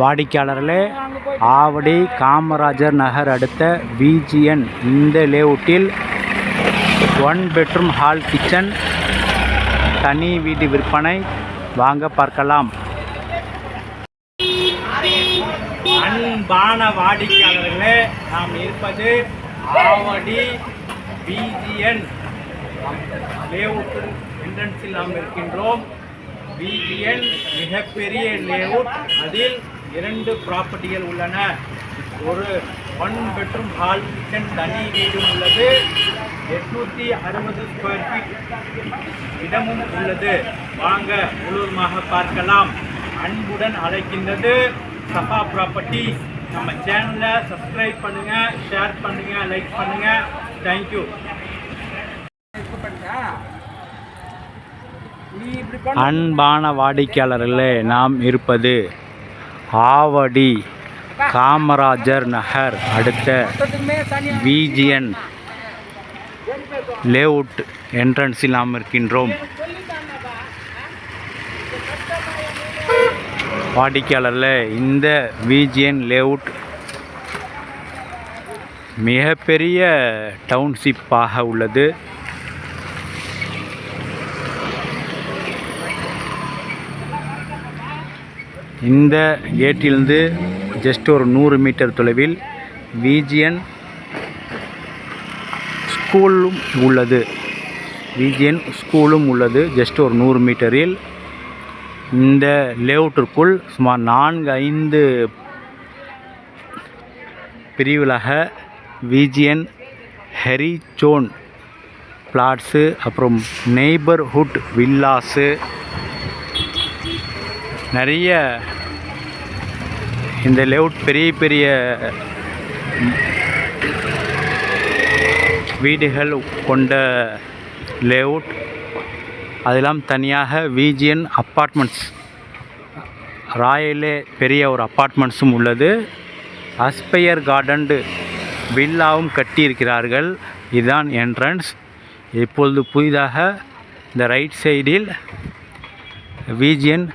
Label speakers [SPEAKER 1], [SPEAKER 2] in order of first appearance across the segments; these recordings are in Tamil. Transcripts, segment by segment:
[SPEAKER 1] வாடிக்கையாளர்களே ஆவடி காமராஜர் நகர் அடுத்த விஜிஎன் இந்த லேஅவுட்டில் ஒன் பெட்ரூம் ஹால் கிச்சன் தனி வீடு விற்பனை. வாங்க பார்க்கலாம். அன்பான வாடிக்கையாளர்களே நாம் இருப்பது ஆவடி பிஜிஎன் லேஅவுட் என்ட்ரன்ஸில் நாம் இருக்கின்றோம். பிஜிஎன் மிகப்பெரிய லேஅவுட். அதில் இரண்டு ப்ராப்பர்ட்டிகள் உள்ளன. ஒரு ஒன் பெட்ரூம் ஹால் கிச்சன் தனி வீடும் உள்ளது. எட்நூற்றி அறுபது ஸ்கொயர் ஃபீட் இடமும் உள்ளது. வாங்க முழுவதுமாக பார்க்கலாம். அன்புடன் அழைக்கின்றது சஃபா ப்ராப்பர்ட்டி நம்ம சேனலை சப்ஸ்கிரைப் பண்ணுங்கள் ஷேர் பண்ணுங்கள் லைக் பண்ணுங்கள் தேங்க்யூ அன்பான வாடிக்கையாளர்களே நாம் இருப்பது ஆவடி காமராஜர் நகர் அடுத்த விஜிஎன் லேஅவுட் என்ட்ரன்ஸில் நாம் இருக்கின்றோம். வாடிக்கையாளரில் இந்த விஜிஎன் லேஅவுட் மிகப்பெரிய டவுன்ஷிப்பாக உள்ளது. இந்த கேட்டிலிருந்து ஜஸ்ட் ஒரு நூறு மீட்டர் தொலைவில் விஜிஎன் ஸ்கூலும் உள்ளது. விஜிஎன் ஸ்கூலும் உள்ளது ஜஸ்ட் ஒரு நூறு மீட்டரில் இந்த லேஅவுட்டிற்குள் சுமார் நான்கு ஐந்து பிரிவுகளாக விஜிஎன் ஹெரிச்சோன் பிளாட்ஸு அப்புறம் நெய்பர்ஹுட் வில்லாஸு நிறைய இந்த லேஅவுட் பெரிய பெரிய வீடுகள் கொண்ட லேஅவுட் அதெல்லாம் தனியாக விஜிஎன் அப்பார்ட்மெண்ட்ஸ் ராயலே பெரிய ஒரு அப்பார்ட்மெண்ட்ஸும் உள்ளது. அஸ்பயர் கார்டன்டு வில்லாவும் கட்டியிருக்கிறார்கள். இதுதான் என்ட்ரன்ஸ் இப்பொழுது புதிதாக இந்த ரைட் சைடில் விஜிஎன்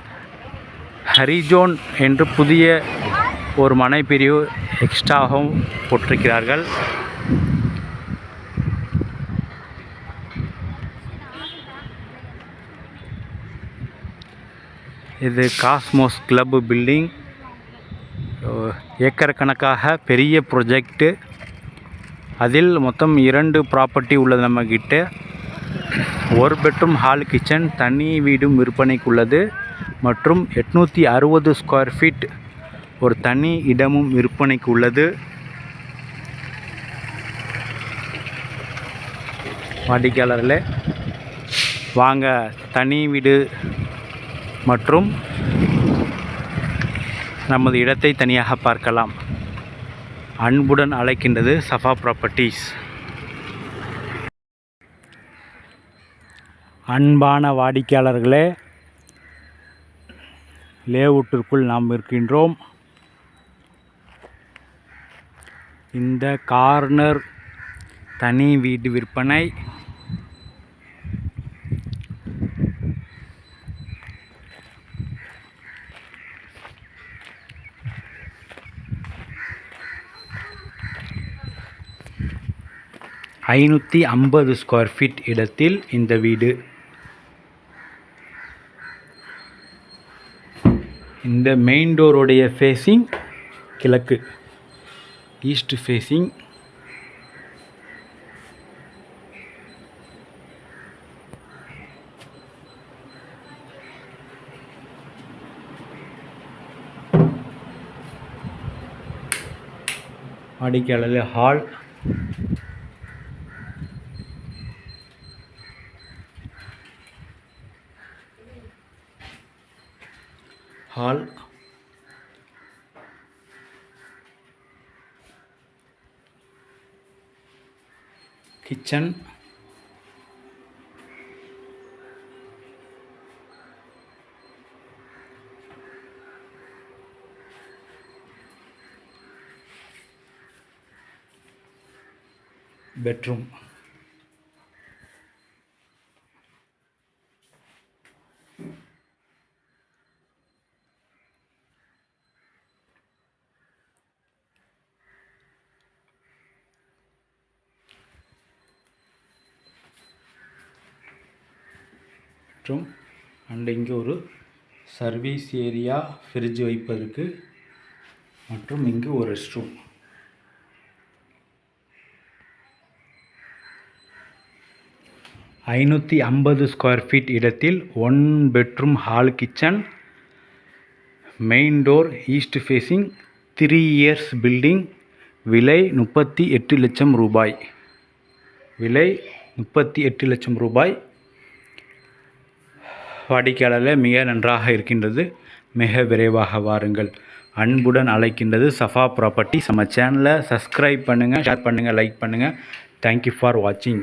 [SPEAKER 1] ஹரிஜோன் என்று புதிய ஒரு மனைப்பிரிவு எக்ஸ்ட்ராகவும் போட்டிருக்கிறார்கள். இது காஸ்மோஸ் கிளப் பில்டிங் ஏக்கர் கணக்காக பெரிய ப்ரொஜெக்ட்டு அதில் மொத்தம் இரண்டு ப்ராப்பர்ட்டி உள்ளது நம்மக்கிட்ட ஒரு பெட்ரூம் ஹால் கிச்சன் தனி வீடும் விற்பனைக்கு உள்ளது. மற்றும் எட்நூற்றி அறுபது ஸ்கொயர் ஃபீட் ஒரு தனி இடமும் விற்பனைக்கு உள்ளது வாடிக்கையாளர்களே வாங்க தனி வீடு மற்றும் நமது இடத்தை தனியாக பார்க்கலாம். அன்புடன் அழைக்கின்றது சஃபா ப்ராப்பர்ட்டிஸ் அன்பான வாடிக்கையாளர்களே லேவுட்டிற்குள் நாம் இருக்கின்றோம். இந்த கார்னர் தனி வீடு விற்பனை. ஐநூற்றி ஐம்பது ஸ்கொயர் ஃபீட் இடத்தில் இந்த வீடு. இந்த மெயின் டோருடைய ஃபேஸிங் கிழக்கு. ஈஸ்ட் ஃபேஸிங் வாடிக்கையாளர் ஹால் ஹால் கிச்சன் பெட்ரூம் மற்றும் அண்ட் இங்கே ஒரு சர்வீஸ் ஏரியா ஃப்ரிட்ஜ் வைப்பதற்கு மற்றும் இங்கு ஒரு ரெஸ்ட் ரூம் ஐநூற்றி ஐம்பது ஸ்கொயர் ஃபீட் இடத்தில் one bedroom hall kitchen main door east facing three years building விலை முப்பத்தி எட்டு லட்சம் ரூபாய். விலை முப்பத்தி எட்டு லட்சம் ரூபாய். வாடிக்கையாளரில் மிக நன்றாக இருக்கின்றது. மிக விரைவாக வாருங்கள். அன்புடன் அழைக்கின்றது சஃபா ப்ராப்பர்ட்டி நம்ம சேனலை சப்ஸ்கிரைப் பண்ணுங்கள் ஷேர் பண்ணுங்கள் லைக் பண்ணுங்கள் தேங்க்யூ ஃபார் வாட்சிங்